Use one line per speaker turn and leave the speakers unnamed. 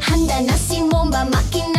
Handa na si Momba Makin